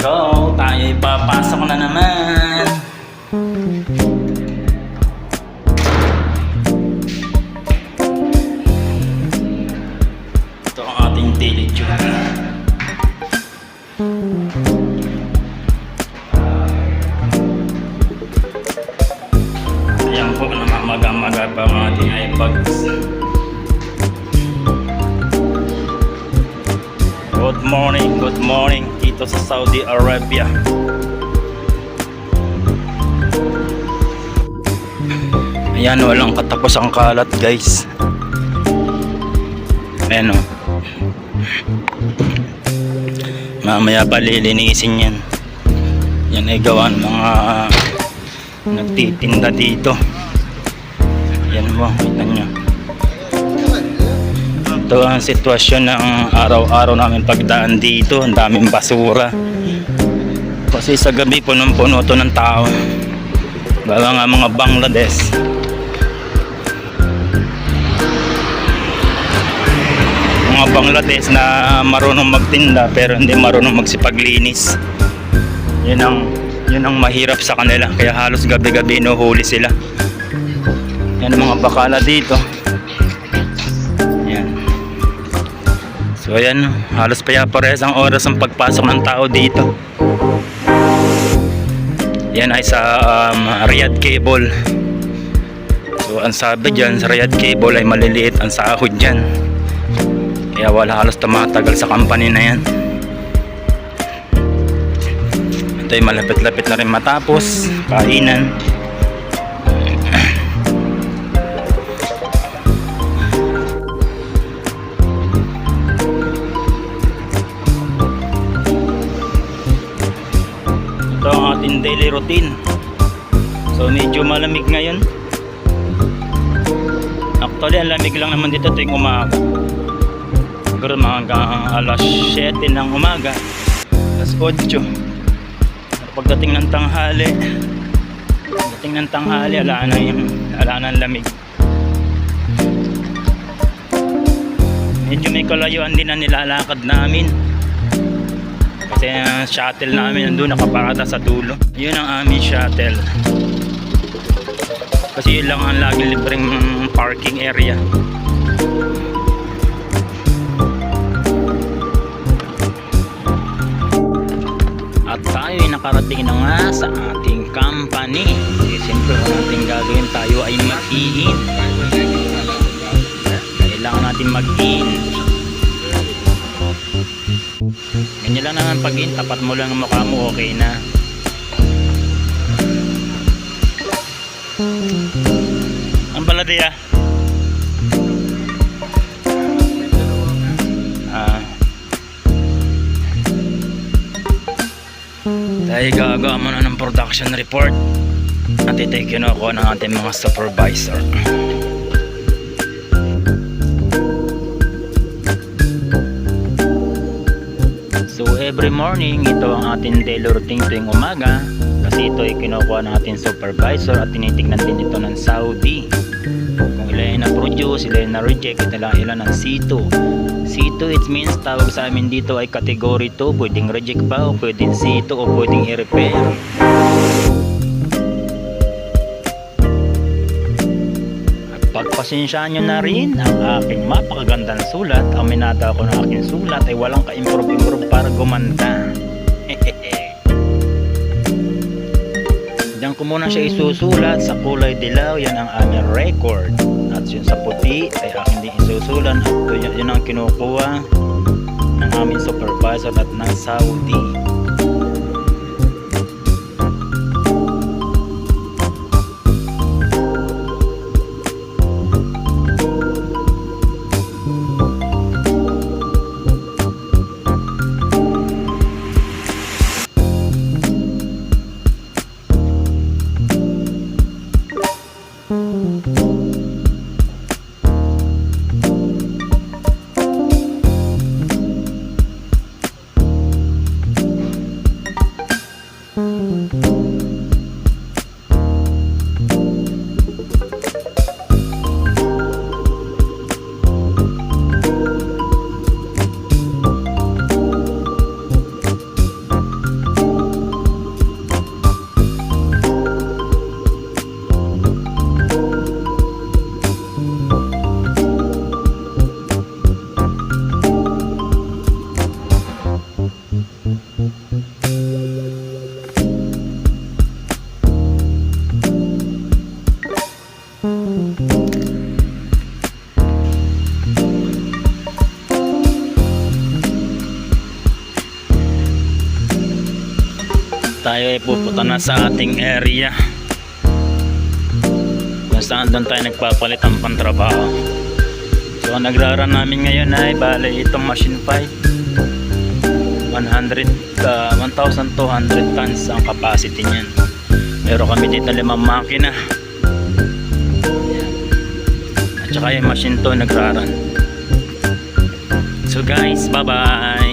go! Tayo'y papasok na naman! Ito ang ating daily duty. Ayan po, namamaga-maga pa ang ating iPods. Good morning, good morning dito sa Saudi Arabia. Ayan, walang katapos ang kalat guys. Ayan o. Mamaya pa lilinisin yan. Yan ay gawan mga nagtitinda dito. Yan mo, kita nyo. Ito ang sitwasyon ng araw-araw namin pagdaan dito. Ang daming basura. Kasi sa gabi punong-puno to ng tao. Baka nga mga Bangladesh. Mga Bangladesh na marunong magtinda pero hindi marunong magsipaglinis. Yun ang, yun ang mahirap sa kanila. Kaya halos gabi-gabi inuhuli sila. Yan ang mga bakala dito. So ayan, halos paya-parehas ang oras ang pagpasok ng tao dito. Yan ay sa um, Riyadh Cable. So ang sabi dyan sa Riyadh Cable ay maliliit ang sahod dyan. Kaya wala halos tumatagal sa company na yan. Ito ay malapit-lapit na rin matapos. Kainan. Ating daily routine. So medyo malamig ngayon. Actually, ang lamig lang naman dito tuwing umaga. Siguro mga alas 7 ng umaga. Alas 8. Pero pagdating ng tanghali, pagdating ng tanghali, ala na yung, ala na ang lamig. Medyo may kalayuan din na nilalakad namin. Kasi ang shuttle namin nandun nakaparada sa dulo. Yun ang aming shuttle. Kasi yun lang ang lagi libreng parking area. At tayo ay nakarating na nga sa ating company. Eh, siyempre kung natin gagawin tayo ay mag-in. Kailangan natin mag-in. Ganyan lang naman pag-in, tapat mo lang ang mukha mo, okay na. Ang baladiya. Ah. Tayo gagawa muna ng production report. At ito ay kinukuha ng ating mga supervisor. Every morning, ito ang ating daily routine tuwing umaga kasi ito ay kinukuha ng ating supervisor at tinitignan din ito ng Saudi. Kung ilan yung na-produce, ilan yung na-reject, ito lang ilan ng C2. C2 it means tawag sa amin dito ay category 2, pwedeng reject pa o pwedeng C2 o pwedeng i-repair. At pagpasensyaan nyo na rin ang aking mapakagandang sulat. Aminado ako ng aking sulat ay walang ka-improve-improve para gumanda. Diyan ko muna siya isusulat sa kulay dilaw, yan ang aming record. At yun sa puti ay akin din isusulan at yun, yun ang kinukuha ng aming supervisor at ng Saudi. Tayo ay pupunta na sa ating area. Kung saan doon tayo nagpapalit ang pantrabaho. So nagraran namin ngayon ay bale itong machine 5 100 uh, 1,200 tons ang capacity niyan. Pero kami dito limang makina. At saka yung machine to nagraran so guys bye bye